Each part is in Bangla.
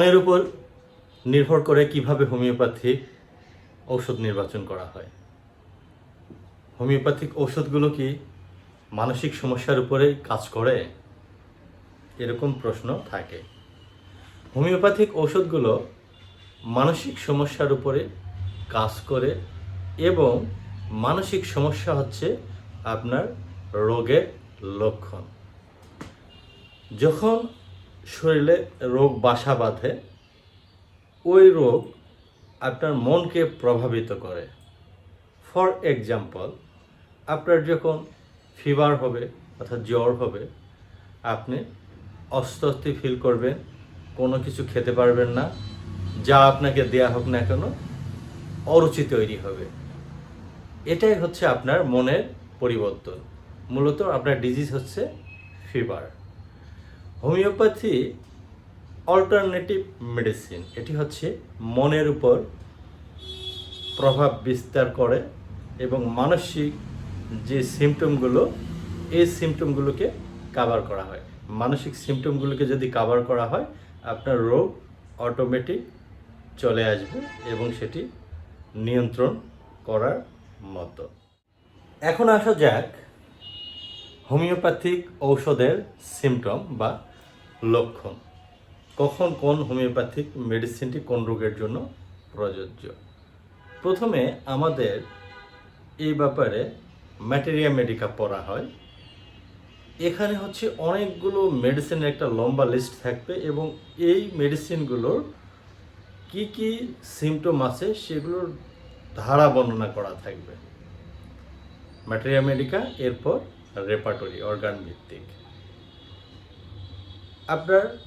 মনের উপর নির্ভর করে কীভাবে হোমিওপ্যাথিক ঔষধ নির্বাচন করা হয়। হোমিওপ্যাথিক ঔষধগুলো কি মানসিক সমস্যার উপরে কাজ করে? এরকম প্রশ্ন থাকে। হোমিওপ্যাথিক ঔষধগুলো মানসিক সমস্যার উপরে কাজ করে এবং মানসিক সমস্যা হচ্ছে আপনার রোগের লক্ষণ। যখন শরীরে রোগ বাসা বাঁধে, ওই রোগ আপনার মনকে প্রভাবিত করে। ফর এক্সাম্পল আপনার যখন ফিভার হবে অর্থাৎ জ্বর হবে, আপনি অস্বস্তি ফিল করবেন, কোনো কিছু খেতে পারবেন না, যা আপনাকে দেয়া হোক না কেন, অরুচি তৈরি হবে। এটাই হচ্ছে আপনার মনের পরিবর্তন। মূলত আপনার ডিজিজ হচ্ছে ফিভার হোমিওপ্যাথি অল্টারনেটিভ মেডিসিন এটি হচ্ছে মনের উপর প্রভাব বিস্তার করে এবং মানসিক যে সিমটমগুলো এই সিমটমগুলোকে কাভার করা হয়। মানসিক সিমটমগুলোকে যদি কাভার করা হয়, আপনার রোগ অটোমেটিক চলে আসবে এবং সেটি নিয়ন্ত্রণ করার মতো। এখন আসা যাক হোমিওপ্যাথিক ঔষধের সিমটম বা লক্ষণ। কখন কোন হোমিওপ্যাথিক মেডিসিনটি কোন রোগের জন্য প্রযোজ্য? প্রথমে আমাদের এই ব্যাপারে ম্যাটেরিয়া মেডিকা পড়া হয়। এখানে হচ্ছে অনেকগুলো মেডিসিনের একটা লম্বা লিস্ট থাকবে এবং এই মেডিসিনগুলোর কি কি সিমটম আছে সেগুলোর ধারা বর্ণনা করা থাকবে। ম্যাটেরিয়া মেডিকা, এরপর রেপাটরি, অর্গান ভিত্তিক। আপনার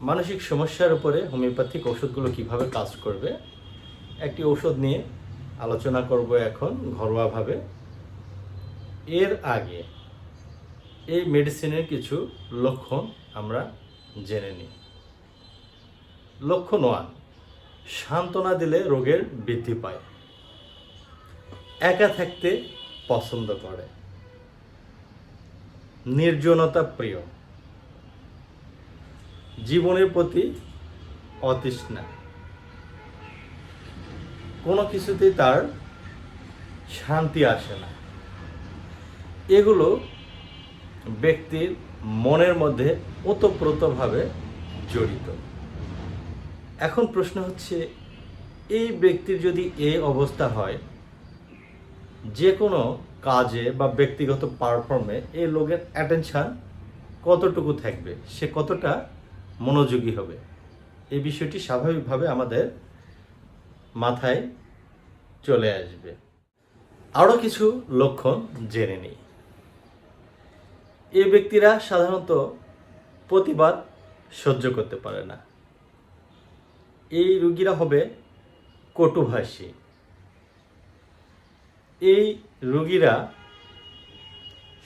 মানসিক সমস্যার উপরে হোমিওপ্যাথিক ওষুধগুলো কীভাবে কাজ করবে, একটি ঔষধ নিয়ে আলোচনা করব এখন ঘরোয়াভাবে। এর আগে এই মেডিসিনের কিছু লক্ষণ আমরা জেনে নিই। লক্ষণ ওয়ান, সান্ত্বনা দিলে রোগের বৃদ্ধি পায়। একা থাকতে পছন্দ করে। নির্জনতা প্রিয়। জীবনের প্রতি অতৃষ্ণা। কোনো কিছুতেই তার শান্তি আসে না। এগুলো ব্যক্তির মনের মধ্যে ওতপ্রোতভাবে জড়িত। এখন প্রশ্ন হচ্ছে, এই ব্যক্তির যদি এই অবস্থা হয়, যে কোনো কাজে বা ব্যক্তিগত পারফর্মে এই লোকের অ্যাটেনশান কতটুকু থাকবে? সে কতটা মনোযোগী হবে। এই বিষয়টি স্বাভাবিকভাবে আমাদের মাথায় চলে আসবে। আরও কিছু লক্ষণ জেনে নিই। এই ব্যক্তিরা সাধারণত প্রতিবাদ সহ্য করতে পারে না। এই রুগীরা হবে কটুভাষী। এই রুগীরা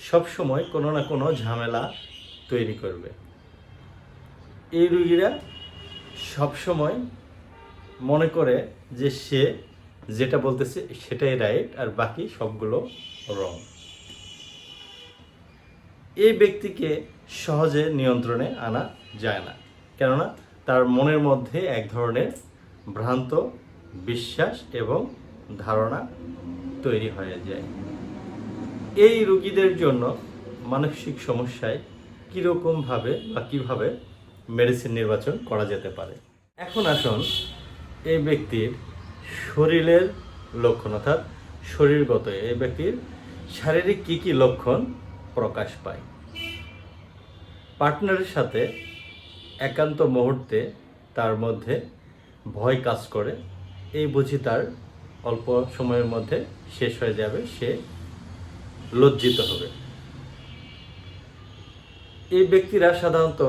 সবসময় কোনো না কোনো ঝামেলা তৈরি করবে। এই রুগীরা সবসময় মনে করে যে সে যেটা বলতেছে সেটাই রাইট আর বাকি সবগুলো রং এই ব্যক্তিকে সহজে নিয়ন্ত্রণে আনা যায় না। কেননা তার মনের মধ্যে এক ধরনের ভ্রান্ত বিশ্বাস এবং ধারণা তৈরি হয়ে যায়। এই রুগীদের জন্য মানসিক সমস্যায় কীরকমভাবে বা কীভাবে মেডিসিন নির্বাচন করা যেতে পারে। এখন আসুন এই ব্যক্তির শরীরের লক্ষণ, অর্থাৎ শরীরগত এই ব্যক্তির শারীরিক কী কী লক্ষণ প্রকাশ পায়। পার্টনারের সাথে একান্ত মুহূর্তে তার মধ্যে ভয় কাজ করে। এই বুঝি তার অল্প সময়ের মধ্যে শেষ হয়ে যাবে, সে লজ্জিত হবে। এই ব্যক্তিরা সাধারণত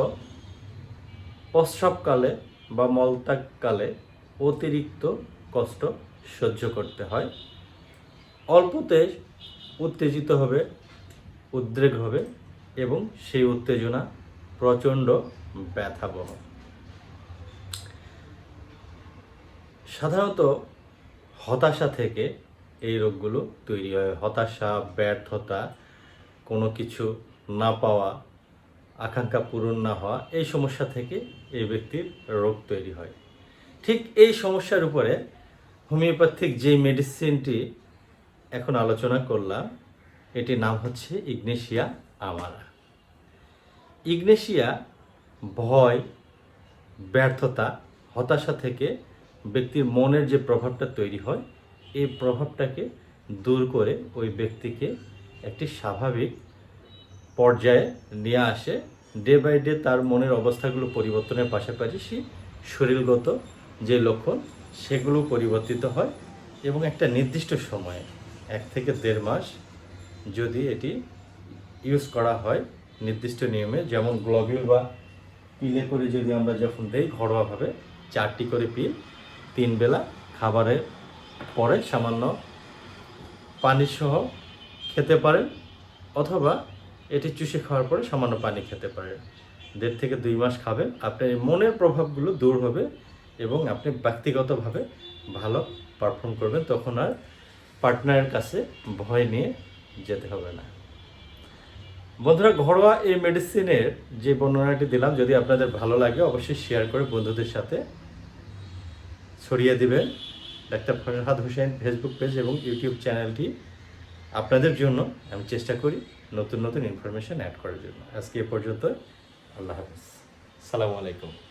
প্রস্রাবকালে বা মলত্যাগকালে অতিরিক্ত কষ্ট সহ্য করতে হয়। অল্পতে উত্তেজিত হবে উদ্রেক হবে এবং সেই উত্তেজনা প্রচণ্ড ব্যথাবহ সাধারণত হতাশা থেকে এই রোগগুলো তৈরি হয়। হতাশা, ব্যর্থতা, কোনো কিছু না পাওয়া আকাঙ্ক্ষা পূরণ না হওয়া এই সমস্যা থেকে এই ব্যক্তির রোগ তৈরি হয়। ঠিক এই সমস্যার উপরে হোমিওপ্যাথিক যে মেডিসিনটি এখন আলোচনা করলাম, এটির নাম হচ্ছে ইগনেশিয়া আমারা। ইগনেশিয়া ভয়, ব্যর্থতা, হতাশা থেকে ব্যক্তির মনের যে প্রভাবটা তৈরি হয়, এই প্রভাবটাকে দূর করে ওই ব্যক্তিকে একটি স্বাভাবিক পর্যায়ে নিয়ে আসে। ডে বাই ডে তার মনের অবস্থাগুলো পরিবর্তনের পাশাপাশি শরীরগত যে লক্ষণ, সেগুলো পরিবর্তিত হয় এবং একটা নির্দিষ্ট সময়ে, এক থেকে দেড় মাস যদি এটি ইউজ করা হয় নির্দিষ্ট নিয়মে, যেমন গ্লোবিউল বা পিলে করে যদি আমরা যখন দেই, ঘরোয়াভাবে চারটি করে পিল তিন বেলা খাবারের পরে সামান্য পানি সহ খেতে পারেন অথবা এটি চুষে খাওয়ার পরে সামান্য পানি খেতে পারেন। দেড় থেকে দুই মাস খাবেন। আপনার মনের প্রভাবগুলো দূর হবে এবং আপনি ব্যক্তিগতভাবে ভালো পারফর্ম করবেন। তখন আর পার্টনারের কাছে ভয় নিয়ে যেতে হবে না। বন্ধুরা, ঘরোয়া এই মেডিসিনের যে বর্ণনাটি দিলাম, যদি আপনাদের ভালো লাগে, অবশ্যই শেয়ার করে বন্ধুদের সাথে ছড়িয়ে দিবেন। Doctor Farhad Hossain Facebook page এবং ইউটিউব চ্যানেলটি আপনাদের জন্য আমি চেষ্টা করি নতুন নতুন ইনফরমেশান অ্যাড করার জন্য। আজকে এ পর্যন্ত আল্লাহ হাফিজ। সালামু আলাইকুম।